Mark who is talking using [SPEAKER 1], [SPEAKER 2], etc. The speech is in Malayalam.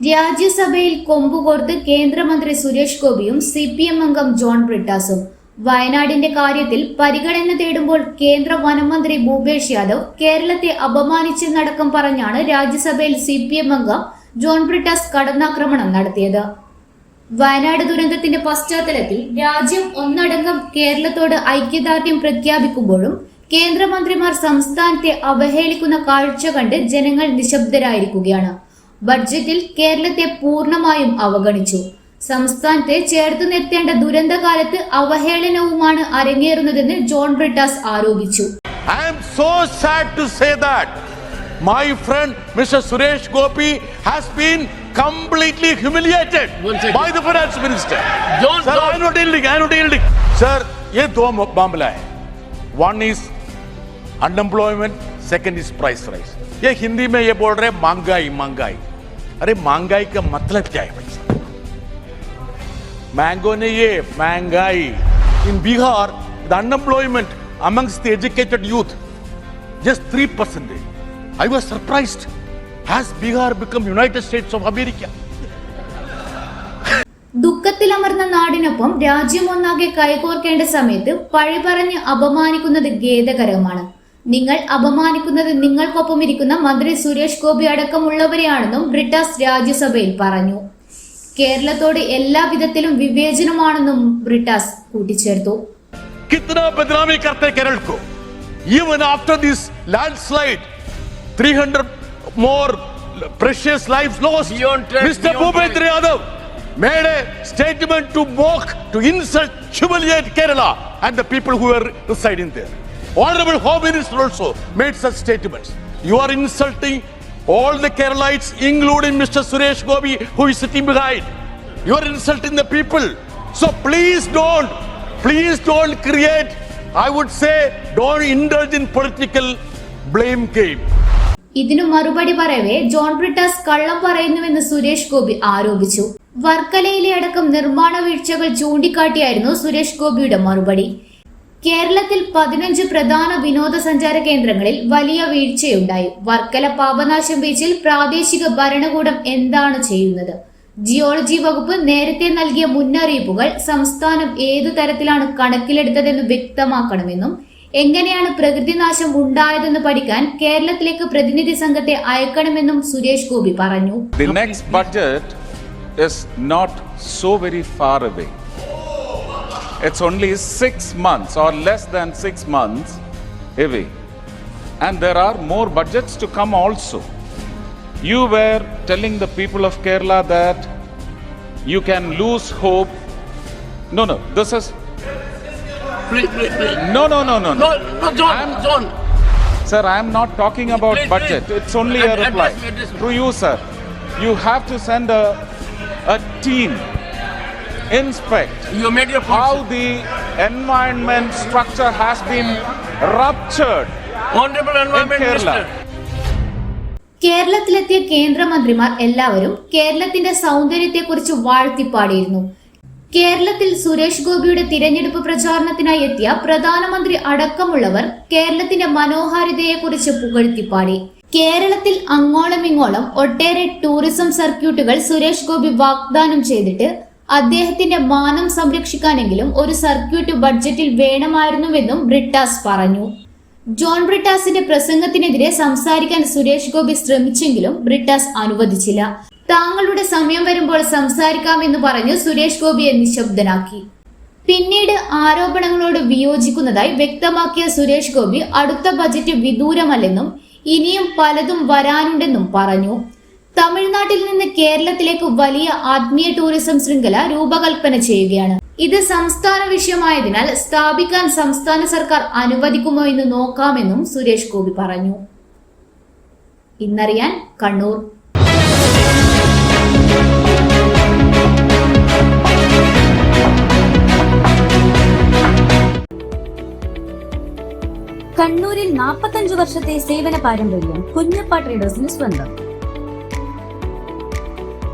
[SPEAKER 1] രാജ്യസഭയിൽ കൊമ്പുകോർത്ത് കേന്ദ്രമന്ത്രി സുരേഷ് ഗോപിയും സി പി എം അംഗം ജോൺ ബ്രിട്ടാസും. വയനാടിന്റെ കാര്യത്തിൽ പരിഗണന തേടുമ്പോൾ കേന്ദ്ര വനമന്ത്രി ഭൂപേഷ് യാദവ് കേരളത്തെ അപമാനിച്ചെന്നടക്കം പറഞ്ഞാണ് രാജ്യസഭയിൽ സി പി എം അംഗം ജോൺ ബ്രിട്ടാസ് കടന്നാക്രമണം നടത്തിയത്. വയനാട് ദുരന്തത്തിന്റെ പശ്ചാത്തലത്തിൽ രാജ്യം ഒന്നടങ്കം കേരളത്തോട് ഐക്യദാർഢ്യം പ്രഖ്യാപിക്കുമ്പോഴും കേന്ദ്രമന്ത്രിമാർ സംസ്ഥാനത്തെ അവഹേളിക്കുന്ന കാഴ്ച കണ്ട് ജനങ്ങൾ നിശബ്ദരായിരിക്കുകയാണ് ബഡ്ജറ്റിൽ കേരളത്തെ പൂർണ്ണമായും അവഗണിച്ചു സംസ്ഥാനത്തെ ചേർത്ത് നിർത്തേണ്ട ദുരന്തകാലത്ത് അവഹേളനവുമാണ് അരങ്ങേറുന്നതെന്ന് ജോൺ ബ്രിട്ടാസ് ആരോപിച്ചു
[SPEAKER 2] I am so sad to say that my friend Mr. Suresh Gopi has been completely humiliated
[SPEAKER 3] One second.
[SPEAKER 2] by the finance minister.
[SPEAKER 3] Don't-
[SPEAKER 2] Sir,
[SPEAKER 3] don't-
[SPEAKER 2] I am not yielding. I am not yielding. Sir, ये दो मामला है one is unemployment second is price rice ये हिंदी में ये बोल रहे हैं महंगाई महंगाई अरे महंगाई का मतलब क्या है भाई साहब मैंगो ने ये महंगाई in Bihar the unemployment amongst the educated youth just 3 percentage i was surprised has bihar become united states of america
[SPEAKER 1] ദുഃഖത്തിലമർന്ന നാടിനൊപ്പം രാജ്യമൊന്നാകെ കൈകോർക്കേണ്ട സമയത്ത് പഴി പറഞ്ഞ് അപമാനിക്കുന്നത് ഖേദകരമാണ് നിങ്ങൾ അപമാനിക്കുന്നത് നിങ്ങൾക്കൊപ്പം ഇരിക്കുന്ന മന്ത്രി സുരേഷ് ഗോപി അടക്കമുള്ളവരെയാണെന്നും ബ്രിട്ടാസ് രാജ്യസഭയിൽ പറഞ്ഞു കേരളത്തോട് എല്ലാ വിധത്തിലും വിവേചനമാണെന്നും ബ്രിട്ടാസ് കൂട്ടിച്ചേർത്തു
[SPEAKER 2] कितना बदनामी करते केरल को even after this landslide 300 more precious lives lost
[SPEAKER 3] Beyond trust,
[SPEAKER 2] mr
[SPEAKER 3] beyond
[SPEAKER 2] bhupendra yadav made a statement to mock to insult humiliate kerala and the people who were residing there honorable home minister also made such statements you are insulting all the keralites including mr suresh Gobi, who is sitting behind you are insulting the people so please don't please don't create i would say don't indulge in political blame game
[SPEAKER 1] ഇതിനു മറുപടി പറയവേ ജോൺ ബ്രിട്ടാസ് കള്ളം പറയുന്നുവെന്ന് സുരേഷ് ഗോപി ആരോപിച്ചു വർക്കലയിലെ അടക്കം നിർമ്മാണ വീഴ്ചകൾ ചൂണ്ടിക്കാട്ടിയായിരുന്നു സുരേഷ് ഗോപിയുടെ മറുപടി കേരളത്തിൽ പതിനഞ്ച് പ്രധാന വിനോദസഞ്ചാര കേന്ദ്രങ്ങളിൽ വലിയ വീഴ്ചയുണ്ടായി. വർക്കല പാപനാശം ബീച്ചിൽ പ്രാദേശിക ഭരണകൂടം എന്താണ് ചെയ്യുന്നത്? ജിയോളജി വകുപ്പ് നേരത്തെ നൽകിയ മുന്നറിയിപ്പുകൾ സംസ്ഥാനം ഏതു തരത്തിലാണ് കണക്കിലെടുത്തതെന്ന് വ്യക്തമാക്കണമെന്നും എങ്ങനെയാണ് പ്രകൃതിനാശം ഉണ്ടായതെന്ന് പഠിക്കാൻ കേരളത്തിലേക്ക് പ്രതിനിധി സംഘത്തെ അയക്കണമെന്നും സുരേഷ് ഗോപി പറഞ്ഞു.
[SPEAKER 4] The next budget is not so very far. It's only six months or less than six months away. And there are more budgets to come also. You were telling the people of Kerala that you can lose hope. No, no, this is.
[SPEAKER 3] Please, please, please.
[SPEAKER 4] No, no, no, no,
[SPEAKER 3] No,
[SPEAKER 4] no.
[SPEAKER 3] no, John,
[SPEAKER 4] I'm-
[SPEAKER 3] John.
[SPEAKER 4] Sir, I am not talking about
[SPEAKER 3] Please,
[SPEAKER 4] budget.
[SPEAKER 3] please.
[SPEAKER 4] It's only a reply.
[SPEAKER 3] address me, address me.
[SPEAKER 4] To you, sir. You have to send a, a team, inspect
[SPEAKER 3] You made your
[SPEAKER 4] how the environment structure has been ruptured.
[SPEAKER 3] Honorable Environment
[SPEAKER 4] in Kerala.
[SPEAKER 3] Minister.
[SPEAKER 1] കേരളത്തിലെത്തിയ കേന്ദ്രമന്ത്രിമാർ എല്ലാവരും കേരളത്തിന്റെ സൗന്ദര്യത്തെക്കുറിച്ച് വാഴ്ത്തിപ്പാടിയിരുന്നു കേരളത്തിൽ സുരേഷ് ഗോപിയുടെ തിരഞ്ഞെടുപ്പ് പ്രചാരണത്തിനായി എത്തിയ പ്രധാനമന്ത്രി അടക്കമുള്ളവർ കേരളത്തിന്റെ മനോഹാരിതയെക്കുറിച്ച് പുകഴ്ത്തിപ്പാടി കേരളത്തിൽ അങ്ങോളമിങ്ങോളം ഒട്ടേറെ ടൂറിസം സർക്യൂട്ടുകൾ സുരേഷ് ഗോപി വാഗ്ദാനം ചെയ്തിട്ട് അദ്ദേഹത്തിന്റെ മാനം സംരക്ഷിക്കാനെങ്കിലും ഒരു സർക്യൂട്ട് ബഡ്ജറ്റിൽ വേണമായിരുന്നുവെന്നും ബ്രിട്ടാസ് പറഞ്ഞു. ജോൺ ബ്രിട്ടാസിന്റെ പ്രസംഗത്തിനെതിരെ സംസാരിക്കാൻ സുരേഷ് ഗോപി ശ്രമിച്ചെങ്കിലും ബ്രിട്ടാസ് അനുവദിച്ചില്ല. താങ്കളുടെ സമയം വരുമ്പോൾ സംസാരിക്കാമെന്ന് പറഞ്ഞ് സുരേഷ് ഗോപിയെ നിശബ്ദനാക്കി. പിന്നീട് ആരോപണങ്ങളോട് വിയോജിക്കുന്നതായി വ്യക്തമാക്കിയ സുരേഷ് ഗോപി അടുത്ത ബജറ്റ് വിദൂരമല്ലെന്നും ഇനിയും പലതും വരാനുണ്ടെന്നും പറഞ്ഞു. തമിഴ്നാട്ടിൽ നിന്ന് കേരളത്തിലേക്ക് വലിയ ആത്മീയ ടൂറിസം ശൃംഖല രൂപകൽപ്പന ചെയ്യുകയാണ്. ഇത് സംസ്ഥാന വിഷയമായതിനാൽ സ്ഥാപിക്കാൻ സംസ്ഥാന സർക്കാർ അനുവദിക്കുമോ എന്ന് നോക്കാമെന്നും സുരേഷ് ഗോപി പറഞ്ഞു. ഇന്നറിയാൻ കണ്ണൂർ.
[SPEAKER 5] കണ്ണൂരിൽ നാൽപ്പത്തഞ്ചു വർഷത്തെ സേവന പാരമ്പര്യം കുഞ്ഞപ്പ ട്രേഡേഴ്സിന് സ്വന്തം.